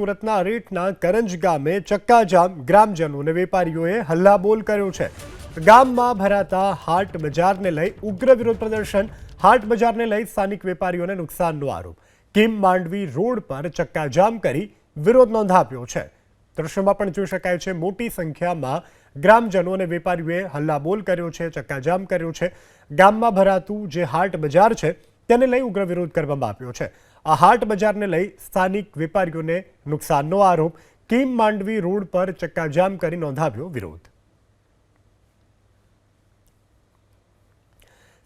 સુરતના અરેઠના કરંજ ગામે ચક્કાજામ ગ્રામજનો અને વેપારીઓએ હલ્લાબોલ કર્યો છે. ગામમાં ભરાતા હાટ બજારને લઈ ઉગ્ર વિરોધ પ્રદર્શન, હાટ બજારને લઈ સ્થાનિક વેપારીઓને નુકસાનનો આરોપ. કિમ માંડવી રોડ પર ચક્કાજામ કરી વિરોધ નોંધાવ્યો છે. દ્રશ્યમાં પણ જોઈ શકાય છે, મોટી સંખ્યામાં ગ્રામજનો અને વેપારીઓએ હલ્લાબોલ કર્યો છે, ચક્કાજામ કર્યો છે. ગામમાં ભરાતું જે હાટ બજાર છે, તેને લઈ ઉગ્ર વિરોધ કરવામાં આવ્યો છે. આ હાટ બજારને લઈ સ્થાનિક વેપારીઓને નુકસાનનો આરોપ. કિમ માંડવી રોડ પર ચક્કાજામ કરી નોંધાવ્યો વિરોધ.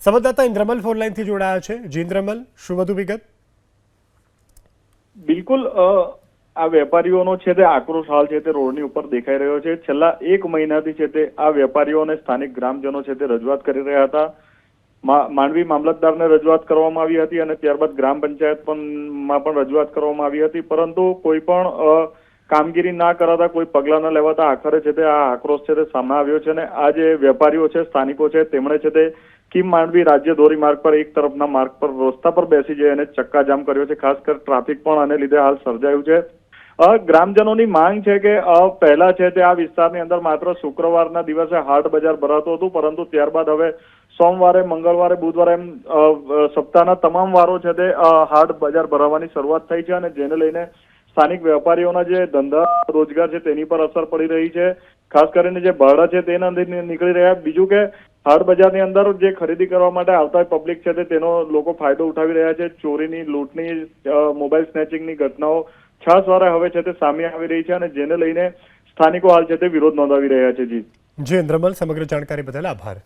સંવાદદાતા ઇન્દ્રમલ ફોનલાઈનથી જોડાયા છે. જી શું વધુ વિગત? બિલકુલ આ વેપારીઓનો છે તે આક્રોશ હાલ છે તે રોડની ઉપર દેખાઈ રહ્યો છે. છેલ્લા એક મહિનાથી છે તે આ વેપારીઓ અને સ્થાનિક ગ્રામજનો છે તે રજૂઆત કરી રહ્યા હતા. માંડવી મામલતદારને રજૂઆત કરવામાં આવી હતી અને ત્યારબાદ ગ્રામ પંચાયત પણ માં પણ રજૂઆત કરવામાં આવી હતી. પરંતુ કોઈ પણ કામગીરી ના કરાતા, કોઈ પગલાં ન લેવાતા આખરે છે તે આ આક્રોશ છે તે સામે આવ્યો છે અને આ જે વેપારીઓ છે, સ્થાનિકો છે, તેમણે છે તે કિમ માંડવી રાજ્ય ધોરી માર્ગ પર એક તરફના માર્ગ પર રસ્તા પર બેસી જઈ અને ચક્કાજામ કર્યો છે. ખાસ કરી ટ્રાફિક પણ આને લીધે હાલ સર્જાયું છે. ગ્રામજનોની માંગ છે કે પહેલા છે તે આ વિસ્તારની અંદર માત્ર શુક્રવારના દિવસે હાટ બજાર ભરાતું હતું, પરંતુ ત્યારબાદ હવે સોમવારે, મંગળવારે, બુધવારે એમ સપ્તાહના તમામ વારો છે તે હાટ બજાર ભરાવાની શરૂઆત થઈ છે અને જેને લઈને સ્થાનિક વેપારીઓના જે ધંધા, રોજગાર છે તેની પર અસર પડી રહી છે. ખાસ કરીને જે ભાડા છે તેના નીકળી રહ્યા. બીજું કે, હાટ બજારની અંદર જે ખરીદી કરવા માટે આવતા પબ્લિક છે તેનો લોકો ફાયદો ઉઠાવી રહ્યા છે. ચોરીની, લૂંટની મોબાઈલ સ્નેચિંગની ઘટનાઓ છાસવારે હવે છે તે સામે આવી રહી છે અને જેને લઈને સ્થાનિકો હાલ છે તે વિરોધ નોંધાવી રહ્યા છે જી. જી, ઇન્દ્રમલ, સમગ્ર જાણકારી બદલ આભાર.